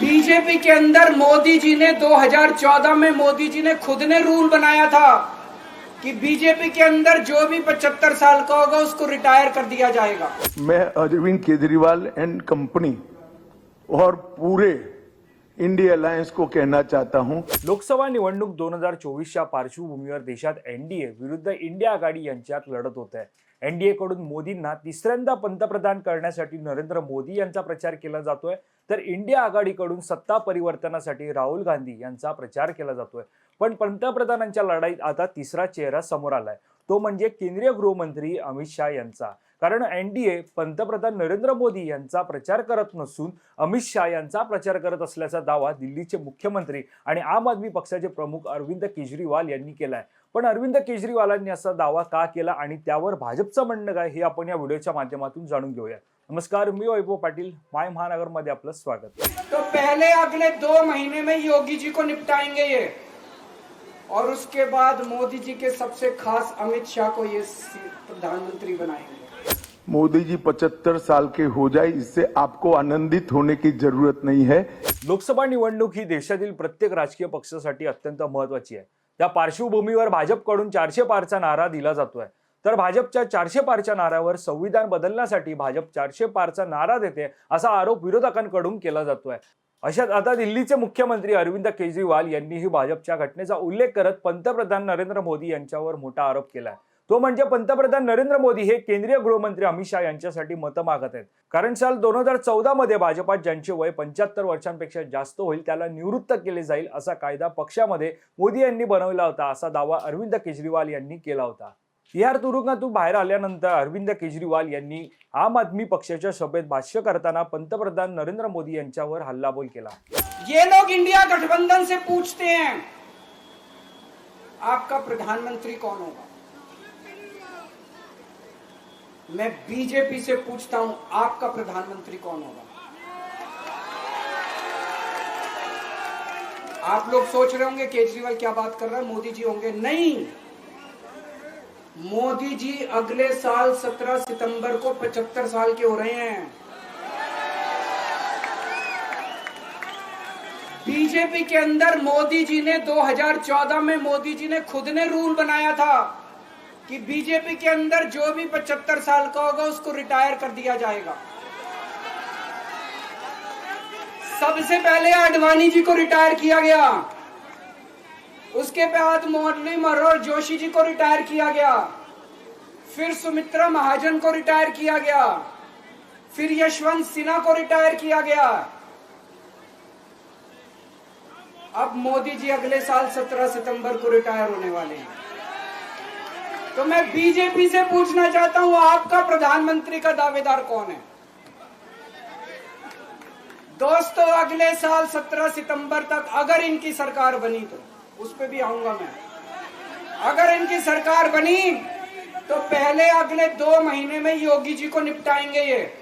BJP के अंदर मोदी जी ने 2014 में मोदी जी ने खुद ने रूल बनाया था कि बीजेपी के अंदर जो भी 75 साल का होगा उसको रिटायर कर दिया जाएगा। मैं अरविंद केजरीवाल एंड कंपनी और पूरे इंडिया अलायंस को कहना चाहता हूँ। लोकसभा निवडणूक दोन हजार चोवीसच्या पार्श्वभूमीवर देशात एनडीए विरुद्ध इंडिया आघाडी यांच्यात लढत होत आहे. एनडीए कडून मोदींना तिसऱ्यांदा पंतप्रधान करण्यासाठी नरेंद्र मोदी यांचा प्रचार केला जातोय. तर इंडिया आघाडीकडून सत्ता परिवर्तनासाठी राहुल गांधी यांचा प्रचार केला जातोय. पण पंतप्रधानांच्या लढाईत आता तिसरा चेहरा समोर आलाय. तो म्हणजे केंद्रीय गृहमंत्री अमित शाह यांचा. कारण एनडीए पंतप्रधान नरेंद्र मोदी यांचा प्रचार करत नसून अमित शाह यांचा प्रचार करत असल्याचा दावा दिल्लीचे मुख्यमंत्री आणि आम आदमी पक्षाचे प्रमुख अरविंद केजरीवाल यांनी केलाय. पण अरविंद केजरीवालांनी असा दावा का केला आणि त्यावर भाजपचं म्हणणं काय हे आपण या व्हिडिओच्या माध्यमातून जाणून घेऊया नमस्कार मी वैभव पाटील माय महानगरमध्ये आपलं स्वागत. तो पहले अगले दो महीने में योगी जी को निपटाएंगे ये. और उसके बाद मोदी जी के सबसे खास अमित शाह को ये प्रधानमंत्री बनाएंगे। मोदी जी 75 साल के हो जाए इससे आपको आनंदित होने की जरूरत नहीं है। लोकसभा निवडणूक ही देशातील प्रत्येक राजकीय पक्षासाठी अत्यंत महत्वाची आहे. त्या पार्श्वभूमीवर भाजपकडून चारशे पारचा नारा दिला जातोय. तर भाजपच्या चारशे पारच्या नाऱ्यावर संविधान बदलण्यासाठी भाजप चारशे पारचा नारा देते असा आरोप विरोधकांकडून केला जातोय. अशात आता दिल्लीचे मुख्यमंत्री अरविंद केजरीवाल यांनीही भाजपच्या घटनेचा उल्लेख करत पंतप्रधान नरेंद्र मोदी यांच्यावर मोठा आरोप केलाय. तो म्हणजे पंतप्रधान नरेंद्र मोदी हे केंद्रीय गृहमंत्री अमित शहा यांच्यासाठी मतं मागत आहेत. कारण साल दोन हजार चौदा मध्ये भाजपात ज्यांचे वय पंच्याहत्तर वर्षांपेक्षा जास्त होईल त्याला निवृत्त केले जाईल असा कायदा पक्षामध्ये मोदी यांनी बनवला होता असा दावा अरविंद केजरीवाल यांनी केला होता. तिहार तुरुंगातून बाहेर आल्यानंतर अरविंद केजरीवाल यांनी आम आदमी पक्षाच्या सभेत भाष्य करताना पंतप्रधान नरेंद्र मोदी यांच्यावर हल्लाबोल केला. ये लोग इंडिया गठबंधन से पूछते हैं, आपका प्रधानमंत्री कौन होगा? मैं बीजेपी से पूछता हूँ, आपका प्रधानमंत्री कौन होगा? आप लोग सोच रहे होंगे केजरीवाल क्या बात कर रहा है, मोदी जी होंगे? नहीं। मोदी जी अगले साल 17 सितंबर को 75 साल के हो रहे हैं। बीजेपी के अंदर मोदी जी ने 2014 में मोदी जी ने खुद ने रूल बनाया था कि बीजेपी के अंदर जो भी 75 साल का होगा उसको रिटायर कर दिया जाएगा। सबसे पहले आडवाणी जी को रिटायर किया गया। उसके बाद मुरली मनोहर जोशी जी को रिटायर किया गया। फिर सुमित्रा महाजन को रिटायर किया गया। फिर यशवंत सिन्हा को रिटायर किया गया। अब मोदी जी अगले साल 17 सितंबर को रिटायर होने वाले हैं। तो मैं बीजेपी से पूछना चाहता हूँ, आपका प्रधानमंत्री का दावेदार कौन है? दोस्तों, अगले साल 17 सितंबर तक अगर इनकी सरकार बनी तो। उस पर भी आऊँगा मैं। अगर इनकी सरकार बनी तो पहले अगले दो महीने में योगी जी को निपटाएँगे ये।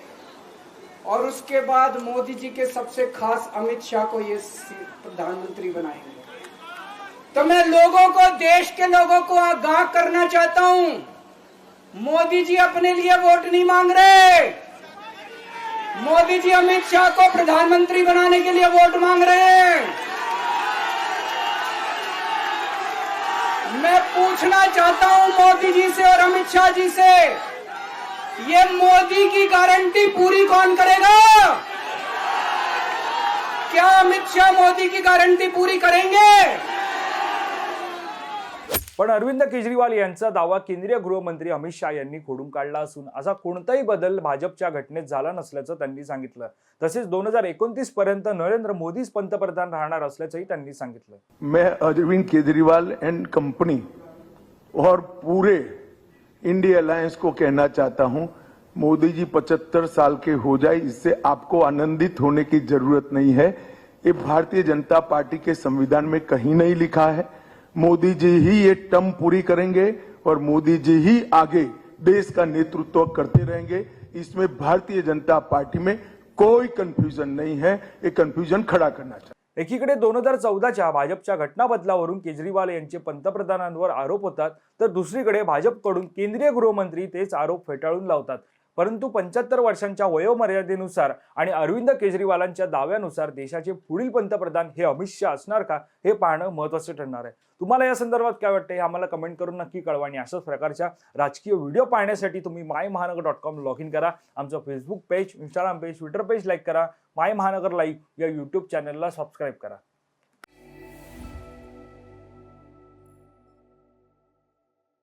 और उसके बाद मोदी जी के सबसे खास अमित शाह को ये प्रधानमंत्री बनाएँगे। तो मैं लोगों को, देश के लोगों को आगाह करना चाहता हूँ। मोदी जी अपने लिए वोट नहीं मांग रहे। मोदी जी अमित शाह को प्रधानमंत्री बनाने के लिए वोट मांग रहे हैं। मैं पूछना चाहता हूँ मोदी जी से और अमित शाह जी से, ये मोदी की गारंटी पूरी कौन करेगा? क्या अमित शाह मोदी की गारंटी पूरी करेंगे? पण अरविंद केजरीवाल यांचा दावा केंद्रीय गृहमंत्री अमित शाह यांनी खोडून काढला असून असा कोणताही बदल भाजपच्या घटनेत झाला नसल्याचं त्यांनी सांगितलं. तसेच दोन हज़ार एकोणतीस पर्यंत नरेंद्र मोदीच पंतप्रधान राहणार असल्याचंही त्यांनी सांगितलं. मैं अरविंद केजरीवाल एंड कंपनी और पूरे इंडिया अलायंस को कहना चाहता हूँ, मोदी जी 75 साल के हो जाए, इससे आपको आनंदित होने की ज़रूरत नहीं है। ये भारतीय जनता पार्टी के संविधान में कहीं नहीं लिखा है। मोदी जी ही ये टर्म पूरी करेंगे और मोदी जी ही आगे देश का नेतृत्व करते रहेंगे। इसमें भारतीय जनता पार्टी में कोई कन्फ्यूजन नहीं है। ये कन्फ्युजन खड़ा करना चाहिए। एकीकडे दोन हजार चौदाच्या भाजपच्या घटना बदलावरून केजरीवाल यांचे पंतप्रधानांवर आरोप होतात तर दुसरीकडे भाजपकडून केंद्रीय गृहमंत्री तेच आरोप फेटाळून लावतात. परंतु पंच्याहत्तर वर्षांच्या वयोमर्यादेनुसार आणि अरविंद केजरीवालांच्या दाव्यानुसार देशाचे पुढील पंतप्रधान हे अमित शहा असणार का हे पाहणं महत्त्वाचं ठरणार आहे. तुम्हाला या संदर्भात काय वाटतं हे आम्हाला कमेंट करून नक्की कळवा आणि अशाच प्रकारच्या राजकीय व्हिडिओ पाहण्यासाठी तुम्ही माय महानगर डॉट कॉम लॉग इन करा. आमचं Facebook page Instagram page Twitter page like करा. माय महानगर लाईव्ह या यूट्यूब चॅनलला सबस्क्राईब करा.